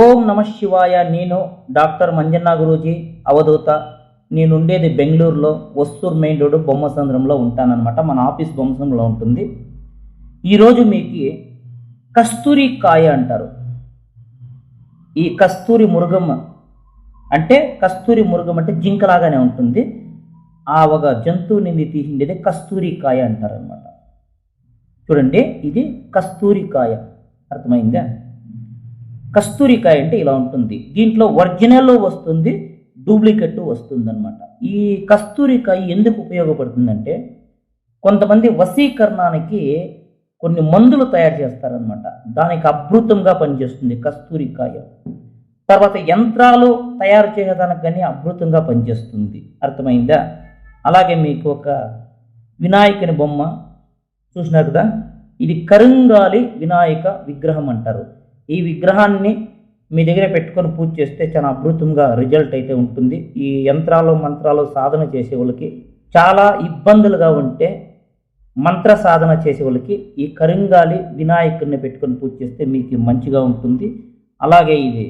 ఓం నమ శివాయ నేను డాక్టర్ మంజన్న గురూజీ అవధూత. నేను ఉండేది బెంగళూరులో వస్తూరు మెయిన్ రోడ్డు బొమ్మసంద్రంలో ఉంటానన్నమాట. మన ఆఫీస్ బొమ్మసంద్రంలో ఉంటుంది. ఈరోజు మీకు కస్తూరి కాయ అంటారు. ఈ కస్తూరి మురుగం అంటే కస్తూరి మురుగం అంటే జింకలాగానే ఉంటుంది. ఆ ఒక జంతువు నుండి తీసిండేది కస్తూరి కాయ అంటారు అనమాట చూడండి ఇది కస్తూరి కాయ. అర్థమైందా? కస్తూరికాయ అంటే ఇలా ఉంటుంది. దీంట్లో ఒరిజినల్ వస్తుంది డూప్లికేట్ వస్తుందన్నమాట. ఈ కస్తూరికాయ ఎందుకు ఉపయోగపడుతుందంటే కొంతమంది వశీకరణానికి కొన్ని మందులు తయారు చేస్తారనమాట దానికి అద్భుతంగా పనిచేస్తుంది కస్తూరికాయ. తర్వాత యంత్రాలు తయారు చేయడానికి కానీ అద్భుతంగా పనిచేస్తుంది. అర్థమైందా? అలాగే మీకు ఒక వినాయకుని బొమ్మ చూసినారు కదా? ఇది కరుంగాలి వినాయక విగ్రహం అంటారు. ఈ విగ్రహాన్ని మీ దగ్గర పెట్టుకొని పూజ చేస్తే చాలా అద్భుతంగా రిజల్ట్ అయితే ఉంటుంది. ఈ యంత్రాలు మంత్రాలు సాధన చేసే వాళ్ళకి చాలా ఇబ్బందులుగా ఉంటే మంత్ర సాధన చేసే వాళ్ళకి ఈ కరింగాలి వినాయకుడిని పెట్టుకొని పూజ చేస్తే మీకు మంచిగా ఉంటుంది. అలాగే ఇది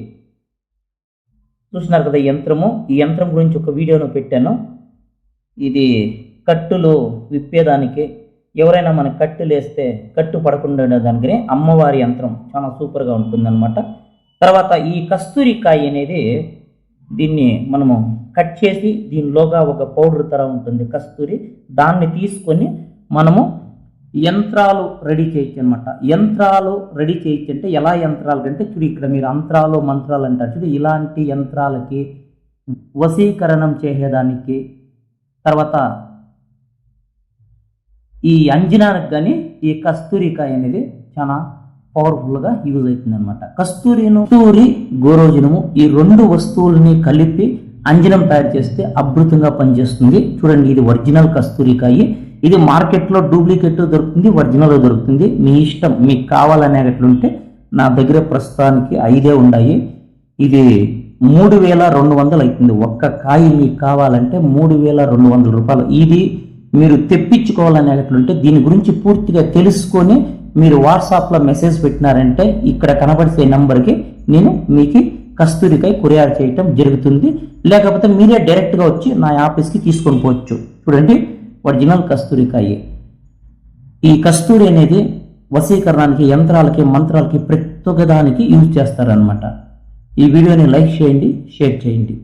చూసినారు కదా యంత్రము. ఈ యంత్రం గురించి ఒక వీడియోను పెట్టాను. ఇది కట్టులు విప్పేదానికి ఎవరైనా మన కట్టులేస్తే కట్టు పడకుండా దానికి అమ్మవారి యంత్రం చాలా సూపర్గా ఉంటుందన్నమాట. తర్వాత ఈ కస్తూరికాయ అనేది దీన్ని మనము కట్ చేసి దీనిలోగా ఒక పౌడర్ తర ఉంటుంది కస్తూరి. దాన్ని తీసుకొని మనము యంత్రాలు రెడీ చేయొచ్చు అనమాట యంత్రాలు రెడీ చేయొచ్చు అంటే ఎలా యంత్రాలు అంటే చూడు ఇక్కడ మీరు అంత్రాలు మంత్రాలు అంటారు చూడు. ఇలాంటి యంత్రాలకి వశీకరణం చేసేదానికి తర్వాత ఈ అంజనానికి కానీ ఈ కస్తూరికాయ అనేది చాలా పవర్ఫుల్గా యూజ్ అవుతుంది అనమాట కస్తూరిను కస్తూరి గోరోజనము ఈ రెండు వస్తువులని కలిపి అంజనం తయారు చేస్తే అద్భుతంగా పనిచేస్తుంది. చూడండి ఇది ఒరిజినల్ కస్తూరికాయ ఇది మార్కెట్లో డూప్లికేట్ దొరుకుతుంది ఒరిజినల్ దొరుకుతుంది. మీ ఇష్టం మీకు కావాలనేటట్లుంటే నా దగ్గర ప్రస్తుతానికి ఐదే ఉన్నాయి. ఇది మూడు వేల రెండు వందలు అవుతుంది. ఒక్క కాయ మీకు కావాలంటే మూడు వేల రెండు వందల రూపాయలు. ఇది మీరు తెప్పించుకోవాలనేటట్లుంటే దీని గురించి పూర్తిగా తెలుసుకొని మీరు వాట్సాప్లో మెసేజ్ పెట్టినారంటే ఇక్కడ కనబడిసే నంబర్కి నేను మీకు కస్తూరికాయ కొరియర్ చేయటం జరుగుతుంది. లేకపోతే మీరే డైరెక్ట్గా వచ్చి నా ఆఫీస్కి తీసుకొని పోవచ్చు. చూడండి ఒరిజినల్ కస్తూరికాయ. ఈ కస్తూరి అనేది వశీకరణానికి యంత్రాలకి మంత్రాలకి ప్రతి ఒక్క దానికి యూజ్ చేస్తారనమాట ఈ వీడియోని లైక్ చేయండి షేర్ చేయండి.